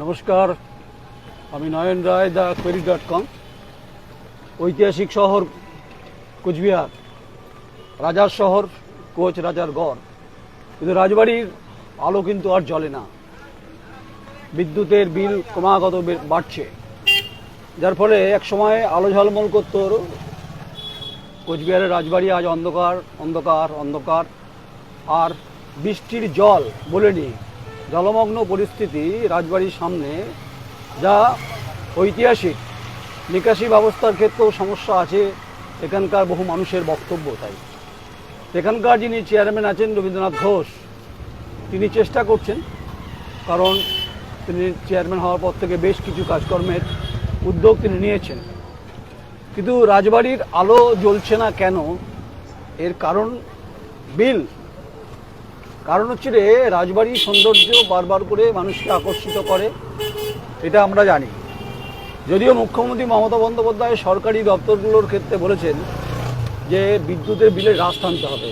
নমস্কার, আমি Nayan Roy, the query dot com, ঐতিহাসিক শহর কোচবিহার, রাজার শহর কোচ রাজার গড়। কিন্তু রাজবাড়ির আলো কিন্তু আর জ্বলে না। বিদ্যুতের বিল ক্রমাগত বাড়ছে। যার ফলে এক সময় আলো ঝলমল করতো কোচবিহারের রাজবাড়ি আজ অন্ধকার অন্ধকার অন্ধকার। আর বৃষ্টির জল বলেনি জলমগ্ন পরিস্থিতি রাজবাড়ির সামনে, যা ঐতিহাসিক নিকাশি ব্যবস্থার ক্ষেত্রেও সমস্যা আছে, এখানকার বহু মানুষের বক্তব্য তাই। এখানকার যিনি চেয়ারম্যান আছেন রবীন্দ্রনাথ ঘোষ, তিনি চেষ্টা করছেন, কারণ তিনি চেয়ারম্যান হওয়ার পর থেকে বেশ কিছু কাজকর্মের উদ্যোগ তিনি নিয়েছেন। কিন্তু রাজবাড়ির আলো জ্বলছে না কেন? এর কারণ বিল কারণ হচ্ছে রে, রাজবাড়ির সৌন্দর্য বারবার করে মানুষকে আকর্ষিত করে, এটা আমরা জানি। যদিও মুখ্যমন্ত্রী মমতা বন্দ্যোপাধ্যায় সরকারি দপ্তরগুলোর ক্ষেত্রে বলেছেন যে বিদ্যুতের বিলে হ্রাস টানতে হবে।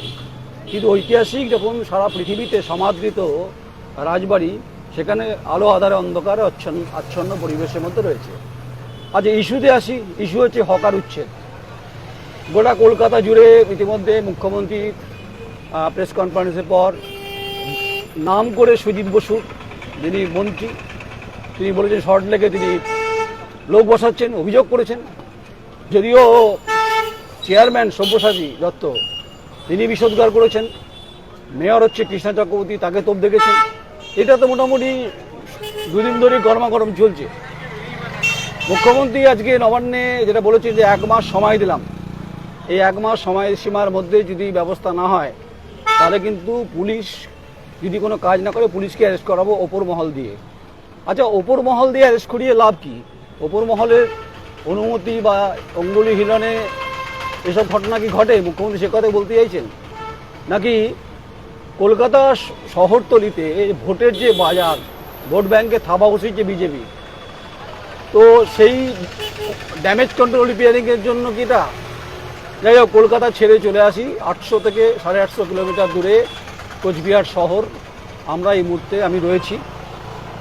কিন্তু ঐতিহাসিক যখন সারা পৃথিবীতে সমাদৃত রাজবাড়ি, সেখানে আলো আধারে অন্ধকারে, আচ্ছন্ন আচ্ছন্ন পরিবেশের মধ্যে রয়েছে। আজ ইস্যুতে আসি। ইস্যু হচ্ছে হকার উচ্ছেদ। গোটা কলকাতা জুড়ে ইতিমধ্যে মুখ্যমন্ত্রী প্রেস কনফারেন্সের পর নাম করে সুজিত বসু, যিনি মন্ত্রী, তিনি বলেছেন শর্ট লেগে তিনি লোক বসাচ্ছেন, অভিযোগ করেছেন। যদিও চেয়ারম্যান সব্যসাচী দত্ত, তিনি বিষোদ্গার করেছেন। মেয়র হচ্ছে কৃষ্ণা চক্রবর্তী, তাকে তোপ দেখেছেন। এটা তো মোটামুটি দুদিন ধরে গরমাগরম চলছে। মুখ্যমন্ত্রী আজকে নবান্নে যেটা বলেছেন যে এক মাস সময় দিলাম। এই এক মাস সময়সীমার মধ্যে যদি ব্যবস্থা না হয়, তাহলে কিন্তু পুলিশ যদি কোনো কাজ না করে পুলিশকে অ্যারেস্ট করাবো ওপর মহল দিয়ে। আচ্ছা ওপর মহল দিয়ে অ্যারেস্ট করিয়ে লাভ কি? ওপর মহলের অনুমতি বা অঙ্গুলি হিলনে এসব ঘটনা কি ঘটে? মুখ্যমন্ত্রী সে কথা বলতে চাইছেন। নাকি কলকাতা শহরতলিতে এই ভোটের যে বাজার, ভোট ব্যাংকে থাবা বসেছে বিজেপি, তো সেই ড্যামেজ কন্ট্রোল রিপেয়ারিংয়ের জন্য কি এটা? যাই হোক, কলকাতা ছেড়ে চলে আসি। আটশো থেকে সাড়ে আটশো কিলোমিটার দূরে কোচবিহার শহর। আমরা এই মুহূর্তে আমি রয়েছি।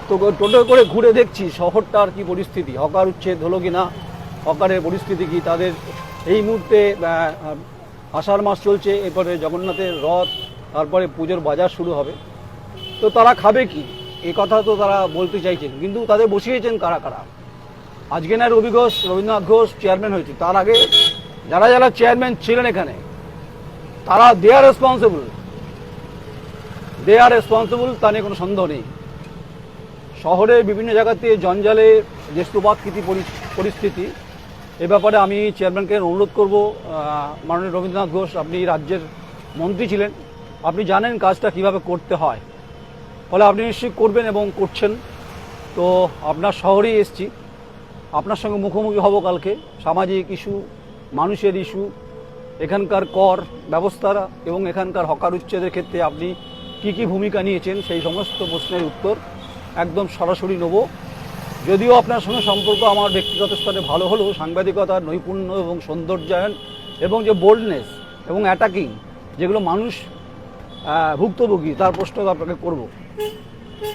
তো টোটো করে ঘুরে দেখছি শহরটার কি পরিস্থিতি, হকার উচ্ছেদ হলো কি না, হকারের পরিস্থিতি কি তাদের। এই মুহূর্তে আষাঢ় মাস চলছে, এরপরে জগন্নাথের রথ, তারপরে পুজোর বাজার শুরু হবে। তো তারা খাবে কি? এই কথা তো তারা বলতে চাইছেন, কিন্তু তাদের বসিয়েছেন কারা কারা? আজকে না রবি ঘোষ, রবীন্দ্রনাথ ঘোষ চেয়ারম্যান হয়েছে, তার আগে যারা যারা চেয়ারম্যান ছিলেন এখানে, তারা দে আর রেসপন্সিবল। দে আর রেসপন্সিবল তা নিয়ে কোনো সন্দেহ নেই। শহরের বিভিন্ন জায়গাতে জঞ্জালে যে স্তূপাকৃতি পরিস্থিতি। এ ব্যাপারে আমি চেয়ারম্যানকে অনুরোধ করব মাননীয় রবীন্দ্রনাথ ঘোষ, আপনি রাজ্যের মন্ত্রী ছিলেন, আপনি জানেন কাজটা কীভাবে করতে হয়। ফলে আপনি নিশ্চয়ই করবেন এবং করছেন। তো আপনার শহরেই এসছি। আপনার সঙ্গে মুখোমুখি হব কালকে। সামাজিক ইস্যু, মানুষের ইস্যু, এখানকার কর ব্যবস্থারা এবং এখানকার হকার উচ্ছেদের ক্ষেত্রে আপনি কি কি ভূমিকা নিয়েছেন সেই সমস্ত প্রশ্নের উত্তর একদম সরাসরি নেব। যদিও আপনার সঙ্গে সম্পর্ক আমার ব্যক্তিগত স্তরে ভালো হলেও সাংবাদিকতার নৈপুণ্য এবং সৌন্দর্যায়ন এবং যে বোল্ডনেস এবং অ্যাটাকিং যেগুলো মানুষ ভুক্তভোগী, তার প্রশ্ন আপনাকে করব।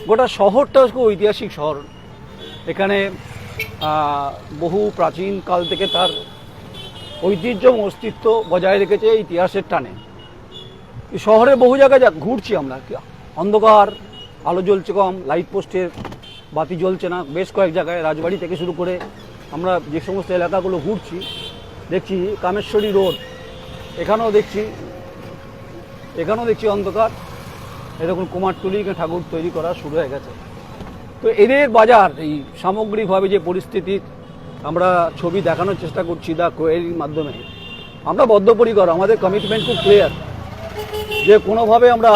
গোটা শহরটা হচ্ছে ঐতিহাসিক শহর। এখানে বহু প্রাচীন কাল থেকে তার ঐতিহ্য এবং অস্তিত্ব বজায় রেখেছে ইতিহাসের টানে। শহরে বহু জায়গায় যা ঘুরছি আমরা। অন্ধকার, আলো জ্বলছে কম লাইট পোস্টের বাতি জ্বলছে না। বেশ কয়েক জায়গায় রাজবাড়ি থেকে শুরু করে আমরা যে সমস্ত এলাকাগুলো ঘুরছি, দেখছি কামেশ্বরী রোড। এখানেও দেখছি এখানেও দেখছি অন্ধকার। এরকম কুমারটুলি ঠাকুর তৈরি করা শুরু হয়ে গেছে। তো এদের বাজার, এই সামগ্রিকভাবে যে পরিস্থিতির আমরা ছবি দেখানোর চেষ্টা করছি দা কোয়েরির মাধ্যমে। আমরা বদ্ধপরিকর, আমাদের কমিটমেন্ট খুব ক্লিয়ার যে কোনোভাবে আমরা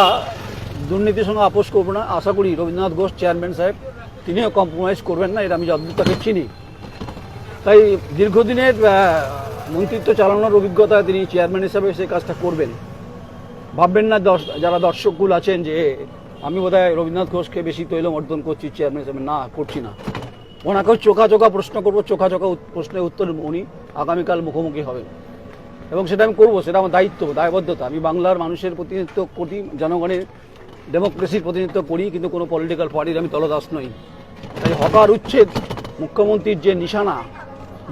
দুর্নীতির সঙ্গে আপোষ করব না। আশা করি রবীন্দ্রনাথ ঘোষ, চেয়ারম্যান সাহেব, তিনিও কম্প্রোমাইজ করবেন না এটা আমি যতদূর তাকে চিনি। তাই দীর্ঘদিনের মন্ত্রিত্ব চালানোর অভিজ্ঞতা তিনি চেয়ারম্যান হিসাবে সেই কাজটা করবেন। ভাববেন না যারা দর্শকগুলো আছেন যে, আমি বোধহয় রবীন্দ্রনাথ ঘোষকে বেশি তৈলমর্দন করছি, চেয়ারম্যান হিসেবে না, করছি না। ওনাকেও চোখা চোখা প্রশ্ন করব, চোখা চোখা প্রশ্নের উত্তর উনি আগামীকাল মুখোমুখি হবেন। এবং সেটা আমি করব, সেটা আমার দায়িত্ব, দায়বদ্ধতা। আমি বাংলার মানুষের প্রতিনিধিত্ব করি, জনগণের ডেমোক্রেসির প্রতিনিধিত্ব করি, কিন্তু কোনো পলিটিক্যাল পার্টির আমি তলদাস নই। তাই হকার উচ্ছেদ, মুখ্যমন্ত্রীর যে নিশানা,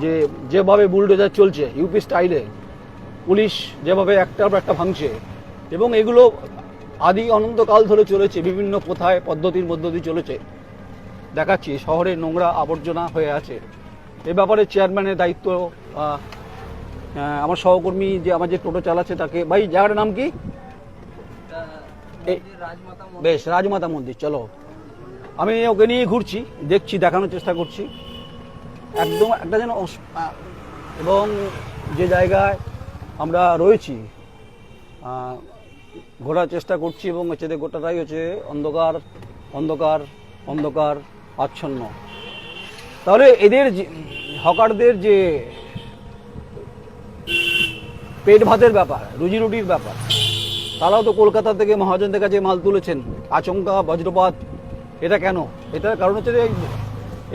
যে যেভাবে বুলডোজার চলছে ইউপি স্টাইলে পুলিশ যেভাবে একটার পর একটা ভাঙছে, এবং এগুলো আদি অনন্তকাল ধরে চলেছে, বিভিন্ন প্রথায়, পদ্ধতির মধ্য দিয়ে চলেছে। দেখাচ্ছি, শহরে নোংরা আবর্জনা হয়ে আছে। এ ব্যাপারে চেয়ারম্যানের দায়িত্ব আমার সহকর্মী যে আমার যে টোটো চালাচ্ছে তাকে ভাই জায়গাটার নাম কি? বেশ রাজমাতা মন্দির চলো। আমি ওকে নিয়ে ঘুরছি দেখছি দেখানোর চেষ্টা করছি। একদম একটা যেন এবং যে জায়গায় আমরা রয়েছি ঘোরার চেষ্টা করছি এবং হচ্ছে যে গোটাটাই হচ্ছে অন্ধকার অন্ধকার অন্ধকার আচ্ছন্ন। তাহলে এদের হকারদের যে পেট ভাতের ব্যাপার, রুজি রুটির ব্যাপার। তারাও তো কলকাতা থেকে মহাজনদের কাছে মাল তুলেছেন, আচমকা, বজ্রপাত, এটা কেন? এটার কারণ হচ্ছে যে,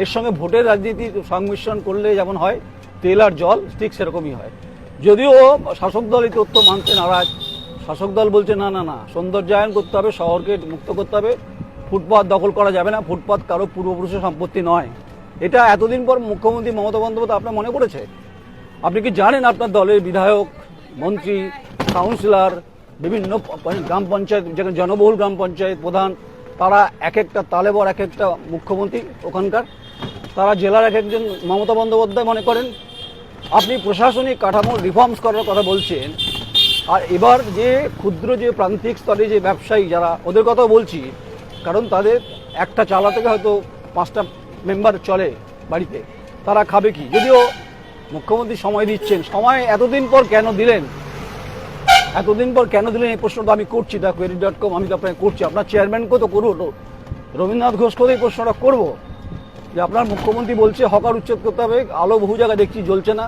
এর সঙ্গে ভোটের রাজনীতি সংমিশ্রণ করলে যেমন হয়, তেল আর জল ঠিক সেরকমই হয়। যদিও শাসক দল এই তথ্য মানতে নারাজ। শাসক দল বলছে, না না না, সৌন্দর্যায়ন করতে হবে, শহরকে মুক্ত করতে হবে। ফুটপাত দখল করা যাবে না, ফুটপাত কারও পূর্বপুরুষের সম্পত্তি নয়। এটা এতদিন পর মুখ্যমন্ত্রী মমতা বন্দ্যোপাধ্যায় আপনার মনে করেছে আপনি কি জানেন আপনার দলের বিধায়ক মন্ত্রী, কাউন্সিলর, বিভিন্ন গ্রাম পঞ্চায়েত, যেখানে জনবহুল গ্রাম পঞ্চায়েত প্রধান, তারা এক একটা তালেবর এক একটা মুখ্যমন্ত্রী ওখানকার। তারা জেলার এক একজন মমতা বন্দ্যোপাধ্যায় মনে করেন, আপনি প্রশাসনিক কাঠামো রিফর্মস করার কথা বলছেন, আর এবার যে ক্ষুদ্র, যে প্রান্তিক স্তরে যে ব্যবসায়ী যারা, ওদের কথা বলছি, কারণ তাদের একটা চালা থেকে হয়তো পাঁচটা মেম্বার চলে বাড়িতে, তারা খাবে কি? যদিও মুখ্যমন্ত্রী সময় দিচ্ছেন। সময় এতদিন পর কেন দিলেন? এতদিন পর কেন দিলেন? এই প্রশ্নটা আমি করছি। দা কোয়েরি ডট কম আমি তো আপনাকে করছি। আপনার চেয়ারম্যানকেও তো করব। তো। রবীন্দ্রনাথ ঘোষকেও এই প্রশ্নটা করব। যে আপনার মুখ্যমন্ত্রী বলছে, হকার উচ্ছেদ করতে হবে। আলো বহু জায়গায় দেখছি জ্বলছে না।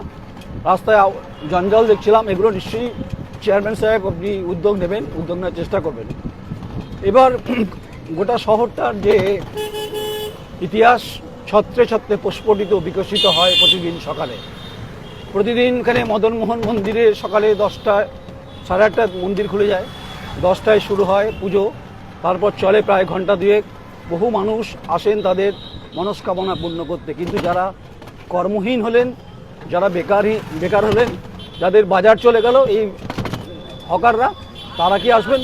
রাস্তায় জঞ্জাল দেখছিলাম। এগুলো নিশ্চয়ই চেয়ারম্যান সাহেব আপনি উদ্যোগ নেবেন, উদ্যোগ নেওয়ার চেষ্টা করবেন। এবার গোটা শহরটার যে ইতিহাস ছত্রে ছত্রে প্রস্ফুটিত, বিকশিত হয় প্রতিদিন সকালে। প্রতিদিন এখানে মদনমোহন মন্দিরে সকালে দশটায় সাড়ে আটটায় মন্দির খুলে যায়। দশটায় শুরু হয় পুজো, তারপর চলে প্রায় ঘণ্টা দুয়েক। বহু মানুষ আসেন তাদের মনস্কামনা পূর্ণ করতে। কিন্তু যারা কর্মহীন হলেন, যারা বেকারই বেকার হলেন, যাদের বাজার চলে গেল এই হকাররা, তারা কি আসবেন?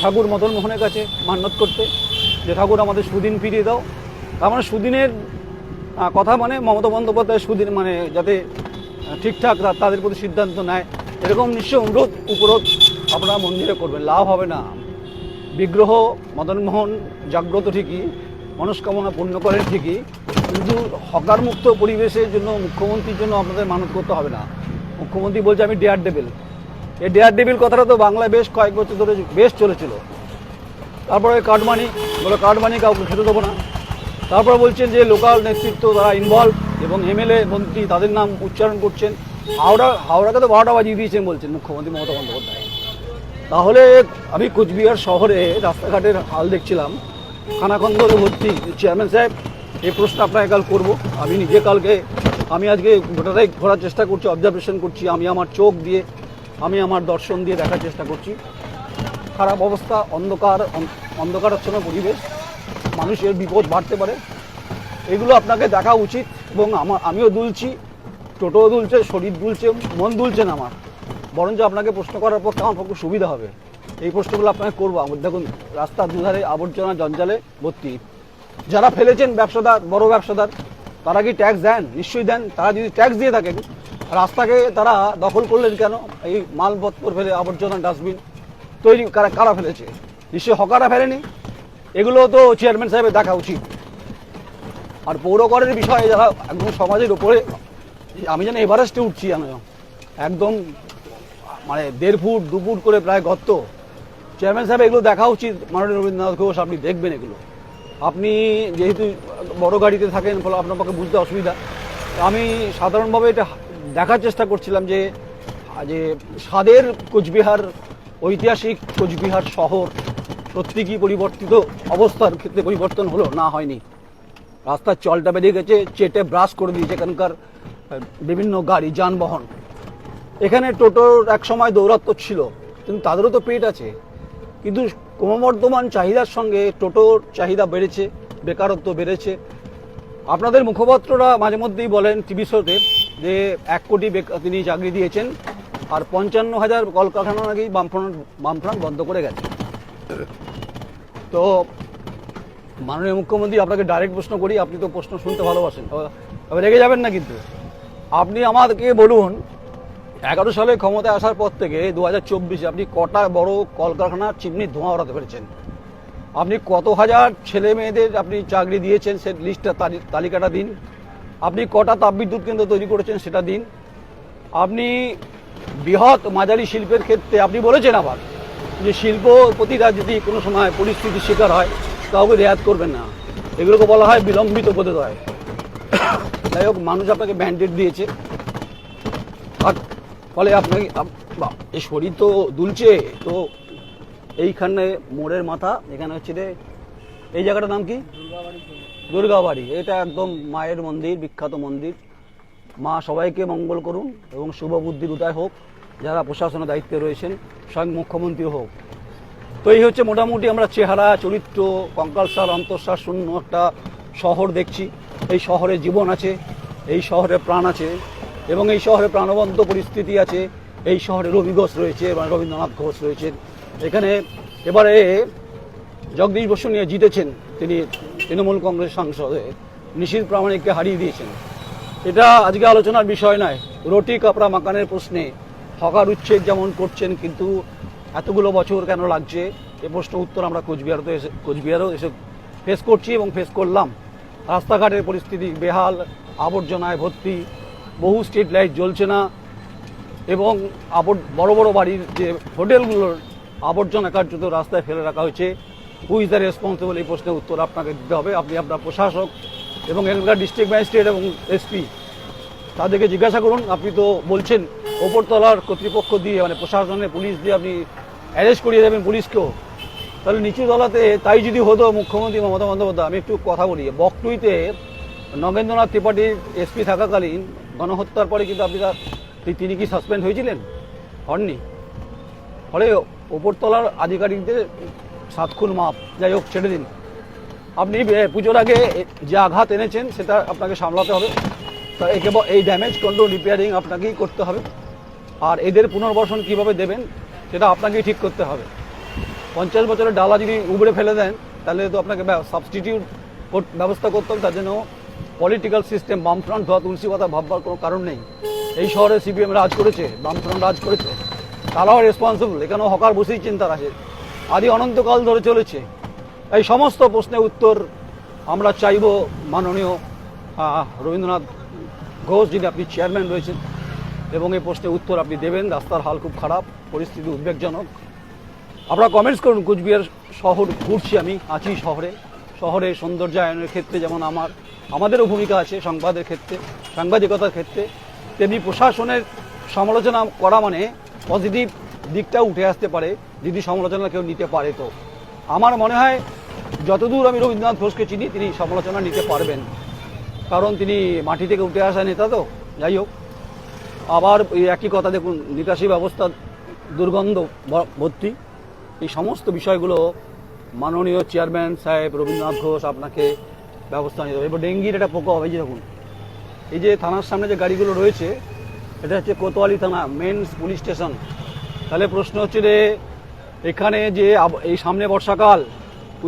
ঠাকুর মদন মোহনের কাছে মান্যত করতে। যে ঠাকুর আমাদের সুদিন ফিরিয়ে দাও। তার মানে সুদিনের কথা মানে মমতা বন্দ্যোপাধ্যায় সুদিন মানে যাতে ঠিকঠাক তাদের প্রতি সিদ্ধান্ত নেয়। এরকম নিশ্চয় অনুরোধ, উপরোধ আপনারা মন্দিরে করবেন। লাভ হবে না। বিগ্রহ মদনমোহন জাগ্রত ঠিকই, মনস্কামনা পূর্ণ করেন ঠিকই, কিন্তু হকার মুক্ত পরিবেশের জন্য, মুখ্যমন্ত্রীর জন্য আপনাদের মানত করতে হবে না। মুখ্যমন্ত্রী বলছে, আমি ডেয়ার ডেবিল এই ডেয়ার ডেবিল কথাটা তো বাংলায় বেশ কয়েক বছর ধরে বেশ চলেছিল। তারপরে কাটমানি, বলে কাটমানি কাউকে খেতে দেবো না। তারপর বলছেন যে লোকাল নেতৃত্ব তারা ইনভলভ এবং এমএলএ মন্ত্রী তাদের নাম উচ্চারণ করছেন। হাওড়া, হাওড়াকে তো বারোটা বাজিয়ে দিয়েছেন বলছেন মুখ্যমন্ত্রী মমতা বন্দ্যোপাধ্যায়। তাহলে আমি কোচবিহার শহরে রাস্তাঘাটের হাল দেখছিলাম। খানাখন্দরে ভর্তি চেয়ারম্যান সাহেব, এই প্রশ্ন আপনাকে কাল করব। আমি নিজে কালকে, আমি আজকে গোটাটাই ঘোরার চেষ্টা করছি অবজারভেশন করছি, আমি আমার চোখ দিয়ে, আমি আমার দর্শন দিয়ে দেখার চেষ্টা করছি। খারাপ অবস্থা, অন্ধকার অন- অন্ধকারাচ্ছন্ন পরিবেশ। মানুষের বিপদ বাড়তে পারে। এগুলো আপনাকে দেখা উচিত এবং আমার আমিও দুলছি, টোটোও দুলছে, শরীর দুলছে, মন দুলছে না আমার। বরঞ্চ আপনাকে প্রশ্ন করার পক্ষে আমার পক্ষে সুবিধা হবে। এই প্রশ্নগুলো আপনাকে করব। আমার দেখুন, রাস্তার দুধারে আবর্জনা জঞ্জালে ভর্তি। যারা ফেলেছেন ব্যবসাদার, বড় ব্যবসাদার, তারা কি ট্যাক্স দেন? নিশ্চয়ই দেন। তারা যদি ট্যাক্স দিয়ে থাকেন, রাস্তাকে তারা দখল করলেন কেন? এই মালপত্র ফেলে আবর্জনা ডাস্টবিন তৈরি কারা কারা ফেলেছে? নিশ্চয়ই হকারা ফেলেনি? এগুলো তো চেয়ারম্যান সাহেবের দেখা উচিত। আর পৌর করের বিষয়ে যারা একদম সমাজের উপরে, আমি যেন এভারেস্টে উঠছি আমি একদম মানে দেড় ফুট, দু ফুট করে প্রায় গর্ত। চেয়ারম্যান সাহেব, এগুলো দেখা উচিত। মাননীয় রবীন্দ্রনাথ ঘোষ, আপনি দেখবেন এগুলো। আপনি যেহেতু বড় গাড়িতে থাকেন, ফলে আপনার পক্ষে বুঝতে অসুবিধা। আমি সাধারণভাবে এটা দেখার চেষ্টা করছিলাম যে যে সাদের কোচবিহার, ঐতিহাসিক কোচবিহার শহর সত্যি কি পরিবর্তিত অবস্থার ক্ষেত্রে পরিবর্তন হলো? না, হয়নি। রাস্তার চলটা বেরিয়ে গেছে, চেটে ব্রাশ করে দিয়েছে এখানকার বিভিন্ন গাড়ি, যানবাহন। এখানে টোটোর এক সময় দৌরাত্ম্য ছিল, কিন্তু তাদেরও তো পেট আছে। কিন্তু ক্রমবর্ধমান চাহিদার সঙ্গে টোটোর চাহিদা বেড়েছে, বেকারত্ব বেড়েছে। আপনাদের মুখপাত্ররা মাঝে মধ্যেই বলেন টিভি শোতে যে এক কোটি তিনি চাকরি দিয়েছেন, আর পঞ্চান্ন হাজার কলকারখানা নাকি বামফ্রন্ট বামফ্রন্ট বন্ধ করে গেছে। তো মাননীয় মুখ্যমন্ত্রী, আপনাকে ডাইরেক্ট প্রশ্ন করি, আপনি তো প্রশ্ন শুনতে ভালোবাসেন। তবে রেগে যাবেন না কিন্তু। আপনি আমাকে বলুন, এগারো সালে ক্ষমতায় আসার পর থেকে দু হাজার চব্বিশে আপনি কটা বড় কলকারখানার চিমনির ধোঁয়া ওড়াতে পেরেছেন? আপনি কত হাজার ছেলে মেয়েদের আপনি চাকরি দিয়েছেন সে লিস্টটা তালি- তালিকাটা দিন। আপনি কটা তাপবিদ্যুৎ কেন্দ্র তৈরি করেছেন সেটা দিন। আপনি বৃহৎ মাঝারি শিল্পের ক্ষেত্রে, আপনি বলেছেন আবার যে শিল্পপতিরা যদি কোনো সময় পরিস্থিতির শিকার হয়, কাউকে রেয়াত করবেন না। এগুলোকে বলা হয় বিলম্বিত বোধোদয়। যাই হোক, মানুষ আপনাকে ব্যান্ডেড দিয়েছে। আর ফলে আপনাকে এই শরীর তো দুলছে, তো এইখানে মোড়ের মাথা, এখানে হচ্ছে রে এই জায়গাটার নাম কি? দুর্গাবাড়ি। এটা একদম মায়ের মন্দির, বিখ্যাত মন্দির। মা সবাইকে মঙ্গল করুন এবং শুভ বুদ্ধির উদয় হোক। যারা প্রশাসনের দায়িত্বে রয়েছেন, স্বয়ং মুখ্যমন্ত্রী হোক। তো এই হচ্ছে মোটামুটি আমরা চেহারা, চরিত্র, কঙ্কালসার, অন্তঃসার শূন্য একটা শহর দেখছি। এই শহরে জীবন আছে, এই শহরে প্রাণ আছে এবং এই শহরে প্রাণবন্ত পরিস্থিতি আছে। এই শহরে রবি ঘোষ রয়েছে এবং রবীন্দ্রনাথ ঘোষ রয়েছেন। এখানে এবারে জগদীশ বসু নিয়ে জিতেছেন তিনি তৃণমূল কংগ্রেস সাংসদে। নিশীর প্রামাণিককে হারিয়ে দিয়েছেন। এটা আজকে আলোচনার বিষয় নয়, রুটি, কাপড়া, মাকানের প্রশ্নে হকার উচ্ছেদ যেমন করছেন, কিন্তু এতগুলো বছর কেন লাগছে? এ প্রশ্ন উত্তর আমরা কোচবিহারতে এসে কোচবিহারও এসে ফেস করছি এবং ফেস করলাম। রাস্তাঘাটের পরিস্থিতি বেহাল, আবর্জনায় ভর্তি, বহু স্ট্রিট লাইট জ্বলছে না এবং আবর বড় বড় বাড়ির যে হোটেলগুলোর আবর্জনা কার্যত রাস্তায় ফেলে রাখা হয়েছে। হু ইজ দ্য রেসপন্সিবল এই প্রশ্নের উত্তর আপনাকে দিতে হবে। আপনি আপনার প্রশাসক এবং এখানকার ডিস্ট্রিক্ট ম্যাজিস্ট্রেট এবং এসপি তাদেরকে জিজ্ঞাসা করুন। আপনি তো বলছেন ওপরতলার কর্তৃপক্ষ দিয়ে মানে প্রশাসনের পুলিশ দিয়ে আপনি অ্যারেস্ট করিয়ে দেবেন পুলিশকেও। তাহলে নিচু তলাতে তাই যদি হতো, মুখ্যমন্ত্রী মমতা বন্দ্যোপাধ্যায়, আমি একটু কথা বলি। বকটুইতে নগেন্দ্রনাথ ত্রিপাঠীর এসপি থাকাকালীন গণহত্যার পরে কিন্তু আপনি তিনি কি সাসপেন্ড হয়েছিলেন? হননি। ফলে ওপরতলার আধিকারিকদের সাত খুন মাপ। যাই হোক, ছেড়ে দিন। আপনি পুজোর আগে যে আঘাত এনেছেন, সেটা আপনাকে সামলাতে হবে। তা এই ড্যামেজ কন্ট্রোল রিপেয়ারিং আপনাকেই করতে হবে। আর এদের পুনর্বাসন কীভাবে দেবেন, সেটা আপনাকেই ঠিক করতে হবে। পঞ্চাশ বছরের ডালা যদি উবড়ে ফেলে দেন, তাহলে তো আপনাকে সাবস্টিটিউট ব্যবস্থা করতে হবে, তার জন্য পলিটিক্যাল সিস্টেম বামফ্রন্ট ধোয়া তুলসী কথা ভাববার কোনো কারণ নেই। এই শহরে সিপিএম রাজ করেছে, বামফ্রন্ট রাজ করেছে। তারাও রেসপন্সিবল এখানেও হকার বসেই চিন্তা আছে আদি অনন্তকাল ধরে চলেছে। এই সমস্ত প্রশ্নের উত্তর আমরা চাইব মাননীয় রবীন্দ্রনাথ ঘোষ, যিনি আপনি চেয়ারম্যান রয়েছেন এবং এই প্রশ্নের উত্তর আপনি দেবেন। রাস্তার হাল খুব খারাপ, পরিস্থিতি উদ্বেগজনক। আপনারা কমেন্টস করুন, কুচবিহার শহর ঘুরছি আমি, আছি শহরে। শহরে সৌন্দর্যায়নের ক্ষেত্রে যেমন আমার, আমাদেরও ভূমিকা আছে সংবাদের ক্ষেত্রে, সাংবাদিকতার ক্ষেত্রে। তেমনি প্রশাসনের সমালোচনা করা মানে পজিটিভ দিকটা উঠে আসতে পারে, যদি সমালোচনা কেউ নিতে পারে তো। আমার মনে হয়, যতদূর আমি রবীন্দ্রনাথ ঘোষকে চিনি, তিনি সমালোচনা নিতে পারবেন। কারণ তিনি মাটি থেকে উঠে আসা নেতা তো, যাই হোক। আবার একই কথা দেখুন, নিকাশি ব্যবস্থা, দুর্গন্ধ ভর্তি। এই সমস্ত বিষয়গুলো মাননীয় চেয়ারম্যান সাহেব রবীন্দ্রনাথ ঘোষ আপনাকে ব্যবস্থা নিতে হবে এবার ডেঙ্গির একটা প্রকোপ হবে যে দেখুন। এই যে থানার সামনে যে গাড়িগুলো রয়েছে, এটা হচ্ছে কোতোয়ালি থানা মেন পুলিশ স্টেশন। তাহলে প্রশ্ন হচ্ছে যে, এখানে যে এই সামনে বর্ষাকাল,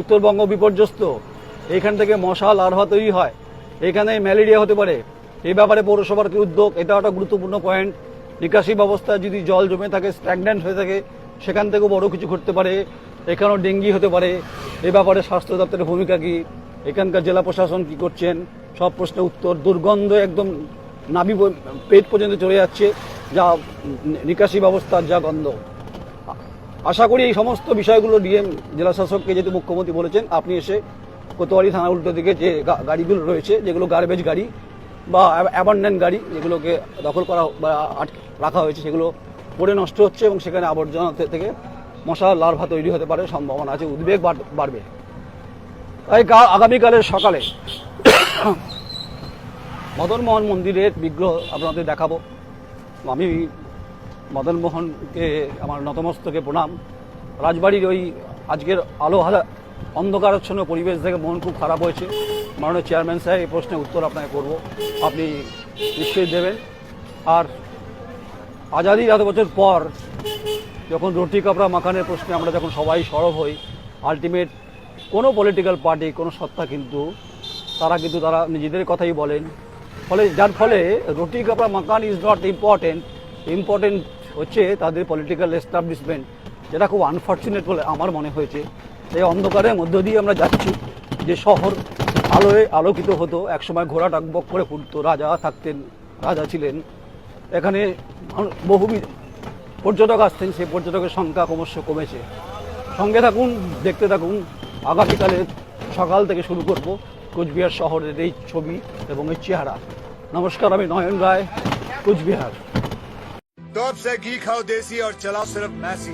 উত্তরবঙ্গ বিপর্যস্ত এইখান থেকে মশা লার্ভা তৈরি হয়। এখানে ম্যালেরিয়া হতে পারে। এই ব্যাপারে পৌরসভার কি উদ্যোগ? এটা একটা গুরুত্বপূর্ণ পয়েন্ট নিকাশি ব্যবস্থা যদি জল জমে থাকে স্ট্যাগন্যান্ট হয়ে থাকে, সেখান থেকেও বড় কিছু ঘটতে পারে। এখানেও ডেঙ্গি হতে পারে। এ ব্যাপারে স্বাস্থ্য দপ্তরের ভূমিকা কি? এখানকার জেলা প্রশাসন কি করছেন? সব প্রশ্নের উত্তর দুর্গন্ধ একদম প- পেট পর্যন্ত চলে যাচ্ছে, যা নিকাশি ব্যবস্থার যা গন্ধ। আশা করি এই সমস্ত বিষয়গুলো ডিএম জেলা শাসককে যেহেতু মুখ্যমন্ত্রী বলেছেন, আপনি এসে কোতোয়ালি থানা উল্টো দিকে যে গাড়িগুলো রয়েছে, যেগুলো গার্বেজ গাড়ি বা অ্যাবান্ডেন্ট গাড়ি যেগুলোকে দখল করা বা আটকে রাখা হয়েছে, সেগুলো পড়ে নষ্ট হচ্ছে এবং সেখানে আবর্জনা থেকে মশা, লার্ভা তৈরি হতে পারে, সম্ভাবনা আছে, উদ্বেগ বাড়বে। তাই আগামীকালের সকালে মদনমোহন মন্দিরের বিগ্রহ আপনাদের দেখাবো। আমি মদনমোহনকে আমার নতমস্তকে প্রণাম। রাজবাড়ির ওই আজকের আলো হারা অন্ধকারাচ্ছন্ন পরিবেশ দেখে মন খুব খারাপ হয়েছে। মাননীয় চেয়ারম্যান সাহেব, এই প্রশ্নের উত্তর আপনাকে করব। আপনি নিশ্চয়ই দেবেন। আর আজাদির এত বছর পর যখন রুটি কাপড়া মাখানের প্রশ্নে আমরা যখন সবাই সরব হই আলটিমেট কোনো পলিটিক্যাল পার্টি কোনো সত্তা কিন্তু, তারা কিন্তু তারা নিজেদের কথাই বলেন। ফলে যার ফলে roti kapda makaan is not important important হচ্ছে তাদের পলিটিক্যাল এস্টাবলিশমেন্ট যেটা খুব আনফর্চুনেট বলে আমার মনে হয়েছে। এই অন্ধকারের মধ্য দিয়ে আমরা যাচ্ছি যে শহর আলোয় আলোকিত হতো একসময় ঘোড়া ডাকবক করে ফুটতো রাজা থাকতেন রাজা ছিলেন এখানে মানু- বহু বি- পর্যটক আসতেন সেই পর্যটকের সংখ্যা ক্রমশ কমেছে সঙ্গে থাকুন দেখতে থাকুন আগামীকালে সকাল থেকে শুরু করব কোচবিহার শহরের এই ছবি এবং এই চেহারা নমস্কার আমি নয়ন রায় কোচবিহার तो अब से घी खाओ देसी और चलाओ सिर्फ मैसी